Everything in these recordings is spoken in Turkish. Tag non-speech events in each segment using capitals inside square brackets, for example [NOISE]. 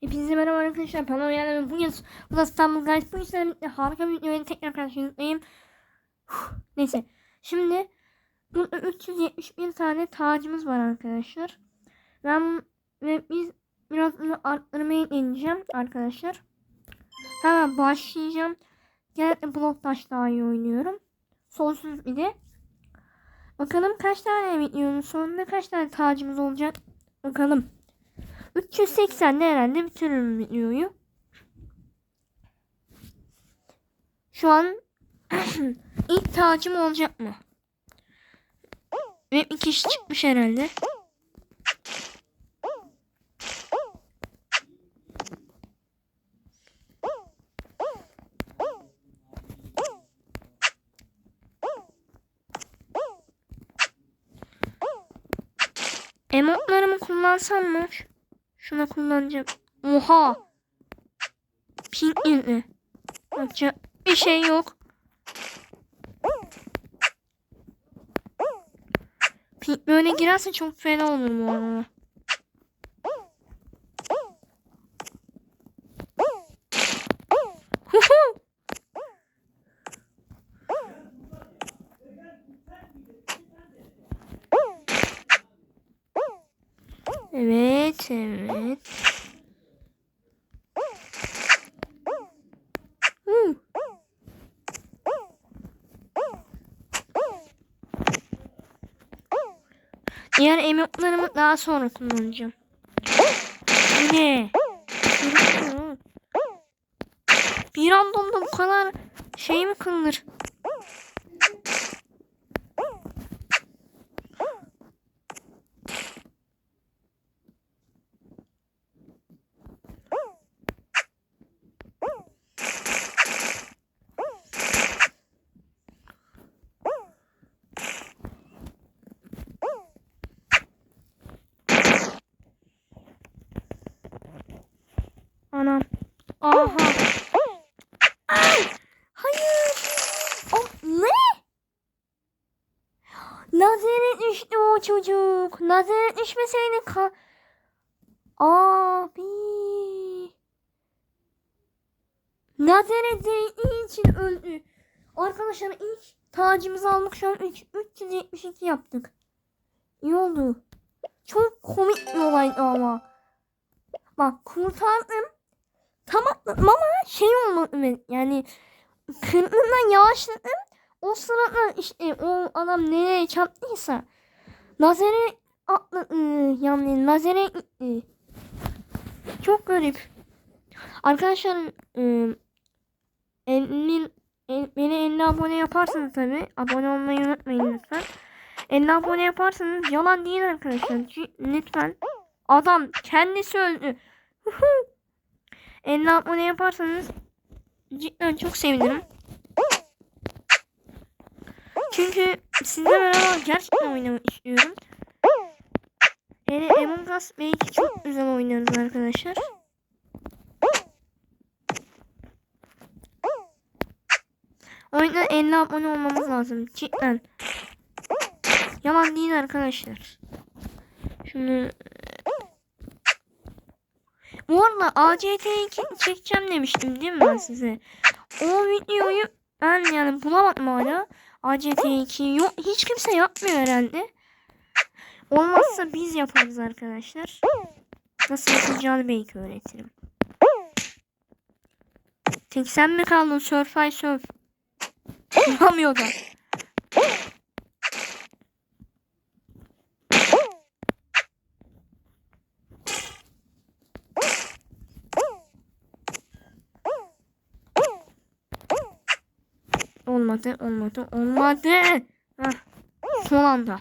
Hepinize merhaba arkadaşlar. Ben Oyalım. Bugün bu da İstanbul Guys. Bu yüzden harika bir videoyla tekrar karşınızdayım. Neyse. Şimdi burada 371 tane tacımız var arkadaşlar. Ben ve biz biraz bunu arttırmaya deneyeceğim arkadaşlar. Hemen başlayacağım. Genellikle blok taş daha iyi oynuyorum. Sonsuz bir de. Bakalım kaç tane videonun sonunda kaç tane tacımız olacak. Bakalım. 380'de herhalde bitiririm videoyu. Şu an [CLEARS THROAT] ilk tacım olacak mı? Ve bir kişi çıkmış herhalde. Emotlarımı kullansam mı? Ş- Şuna kullanacağım. Oha. Pink mi? Yapacak bir şey yok. Pink böyle girerse çok fena olur bu arada. Huhu. Evet, evet. Diğer emotlarımı daha sonra kullanacağım. Ne? Bir randomda bu kadar şey mi kılınır? Anam. Aha. Ay! Hayır. Oh, ne? Lazere o çocuk. Lazere düşmeseydi ka... Abi. Değdiği için öldü. Arkadaşlar ilk tacımızı aldık şu an 3, 372 yaptık. İyi oldu. Çok komik bir olaydı ama. Bak kurtardım. Tamam ama şey olmadı yani kırmızıdan yavaşladım. O sırada işte o adam nereye çarptıysa lazere atladı yani lazere gitti. Çok garip. Arkadaşlar ıı, 50, el- beni 50 abone yaparsanız tabi abone olmayı unutmayın lütfen. 50 abone yaparsanız yalan değil arkadaşlar. Lütfen. Adam kendisi öldü. 50 abone yaparsanız cidden çok sevinirim. Çünkü sizle beraber gerçekten oynamak istiyorum. Yani Among Us belki çok güzel oynarız arkadaşlar. O yüzden 50 abone olmamız lazım. Cidden. Yalan değil arkadaşlar. Şunu bu arada ACT2 çekeceğim demiştim değil mi ben size? O videoyu ben yani bulamadım hala. ACT2 yok. Hiç kimse yapmıyor herhalde. Olmazsa biz yaparız arkadaşlar. Nasıl yapılacağını belki öğretirim. Tek sen mi kaldın Surfay Surf? Bulamıyor da. Olmadı, olmadı, olmadı. Heh, son anda.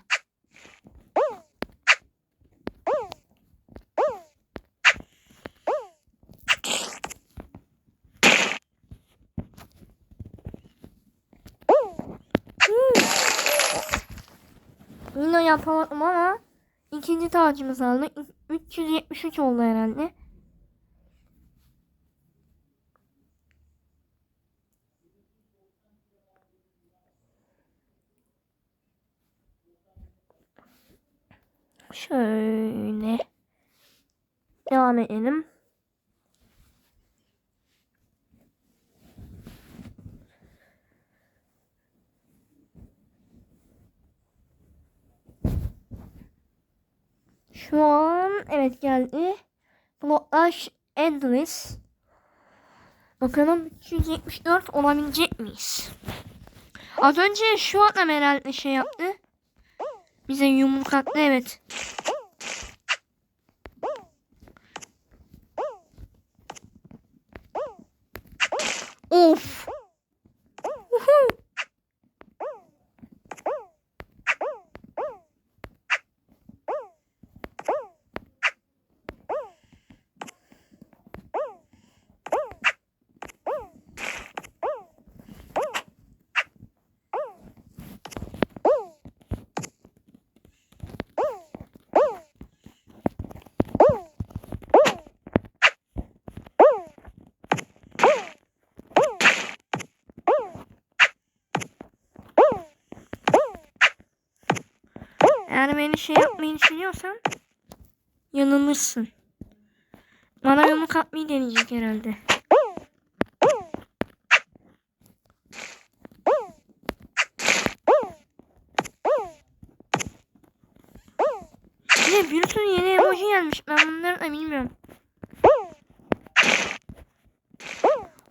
Yine yapamadım ama ikinci tacımızı aldık. 373 oldu herhalde. Şöyle. Devam edelim. Şu an evet geldi. Bloklash Endless. Bakalım 274 olabilecek miyiz? Az önce şu an herhalde şey yaptı. Bize yumruk attı evet. Of. Beni şey yapmayı düşünüyorsan yanılırsın. Bana yumruk atmayı deneyecek herhalde. De bir sürü yeni emoji gelmiş. Ben bunları da bilmiyorum.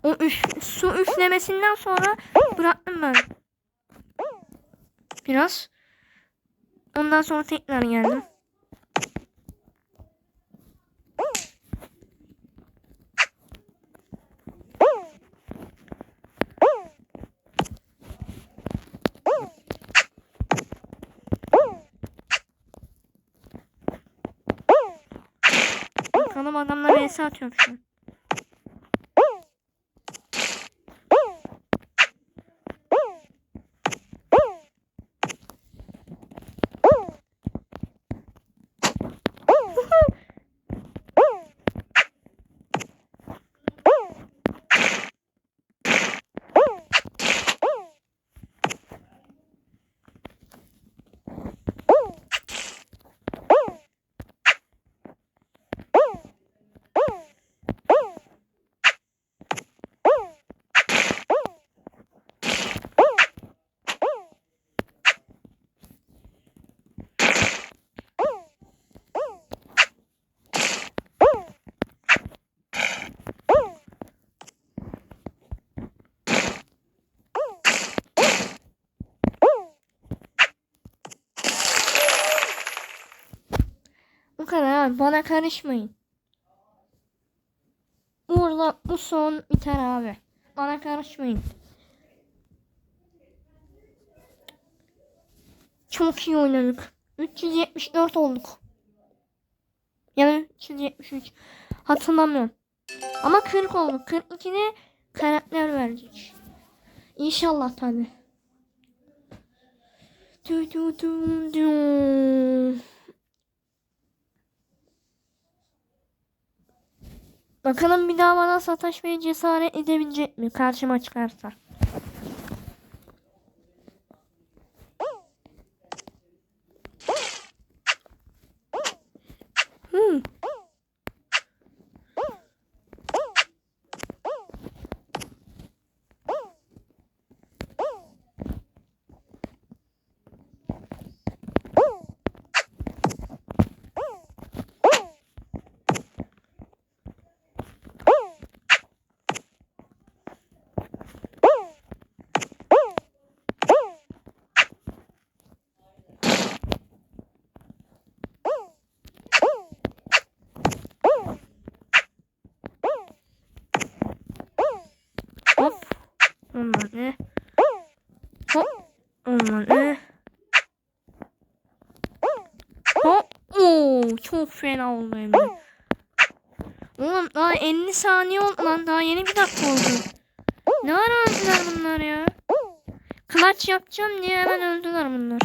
O üf, su üflemesinden sonra bıraktım ben. Biraz. Ondan sonra tekrar geldim. Bakalım adamlar vs atıyor abi. Bana karışmayın. Burada bu son biter abi. Bana karışmayın. Çok iyi oynadık. 374 olduk. Yani 373. Hatırlamıyorum. Ama 40 olduk. 42'de karakter verecek. İnşallah tabi. Du du du du. Bakalım bir daha bana sataşmaya cesaret edebilecek mi karşıma çıkarsa. Hmm. Hop. Olmadı. Hop. Olmadı. Hop. Oo, çok fena oldu hem de. Oğlum daha 50 saniye oldu lan. Daha yeni bir dakika oldu. Ne ara öldüler bunlar ya? Clutch yapacağım diye hemen öldüler bunlar.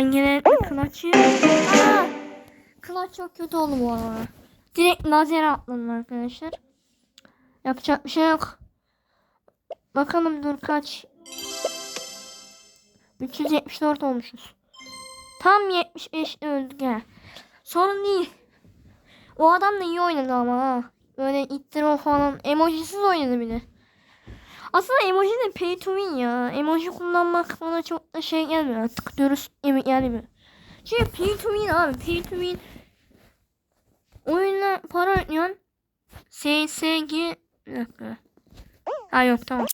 Ben genellikle clutch'ı... Aa! Çok kötü oldu bu arada. Direkt lazer atladım arkadaşlar. Yapacak bir şey yok. Bakalım dur kaç. 374 olmuşuz. Tam 75'te öldük ha. Sorun değil. O adam da iyi oynadı ama ha. Böyle ittirme falan. Emojisiz oynadı bir de. Aslında emoji de pay to win ya. Emoji kullanmak bana çok da şey gelmiyor artık. Dürüst yemek gelmiyor. Çünkü pay to win abi. Pay to win. Oyunla para ödüyorsun. SSG. Ha yok tamam.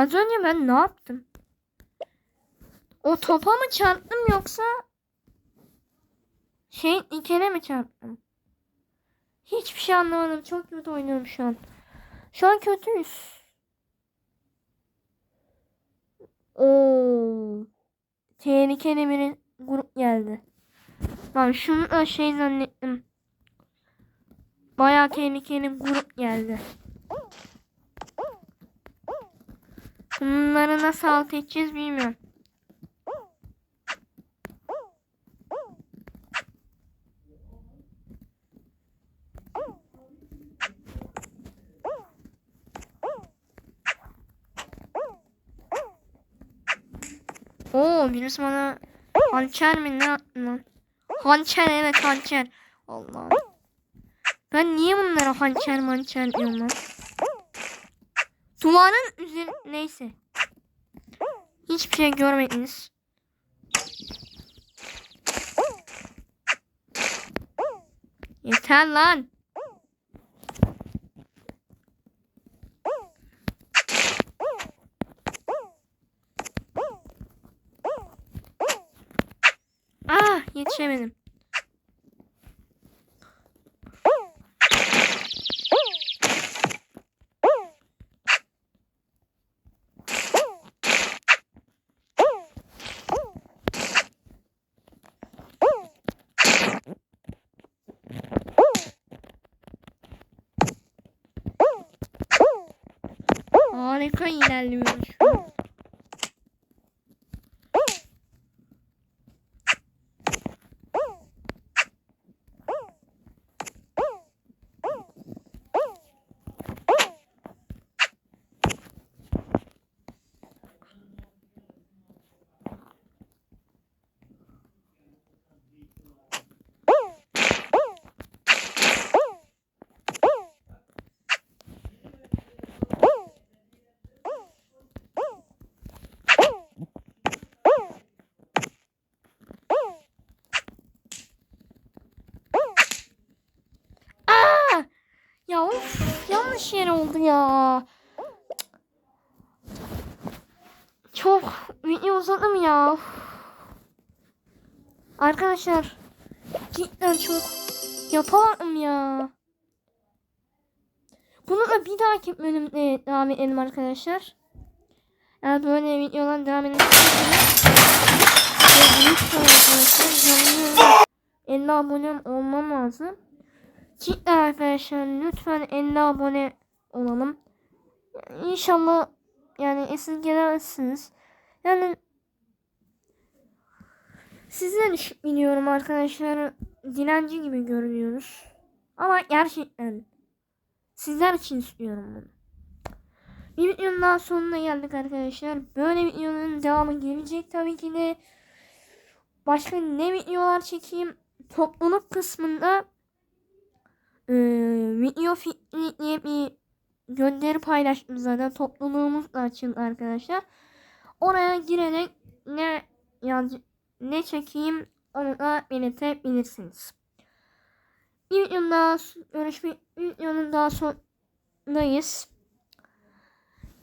Az önce ben ne yaptım? O topa mı çarptım yoksa şey ikene mi çarptım? Hiçbir şey anlamadım. Çok kötü oynuyorum şu an. Şu an kötüyüz. Oo. Tehlikeli bir grup geldi. Ben şunu da şey zannettim. Bayağı tehlikeli grup geldi. Bunları nasıl alt edeceğiz bilmiyorum. Oo birisi bana hançer mi ne lan? Hançer evet hançer. Allah. Ben niye bunlara hançer mançer diyorum lan? Duvarın üzeri neyse. Hiçbir şey görmediniz. Yeter lan. Ah yetişemedim. Harika ilerliyoruz şu an. Aa! Ya of yanlış yer oldu ya. Çok video uzadım ya. Arkadaşlar cidden çok yapamadım ya. Bunu da bir dahaki bölümde devam edelim arkadaşlar. Eğer böyle videolar devam edelim. Lütfen arkadaşlar canlı 50 abonem olmam lazım. Cidden arkadaşlar lütfen 50 abone olalım. İnşallah yani esirgemezsiniz. Yani sizden biliyorum arkadaşlar. Dilenci gibi görünüyoruz. Ama gerçekten sizler için istiyorum bunu. Bir videonun daha sonuna geldik arkadaşlar. Böyle videonun devamı gelecek tabii ki de. Başka ne videolar çekeyim? Topluluk kısmında video fikri bir gönderi paylaştım zaten topluluğumuz da açıldı arkadaşlar. Oraya girerek ne yaz ne çekeyim onu da belirtebilirsiniz. Bir videonun daha görüşmek videonun daha sonundayız.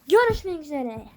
Görüşmek üzere.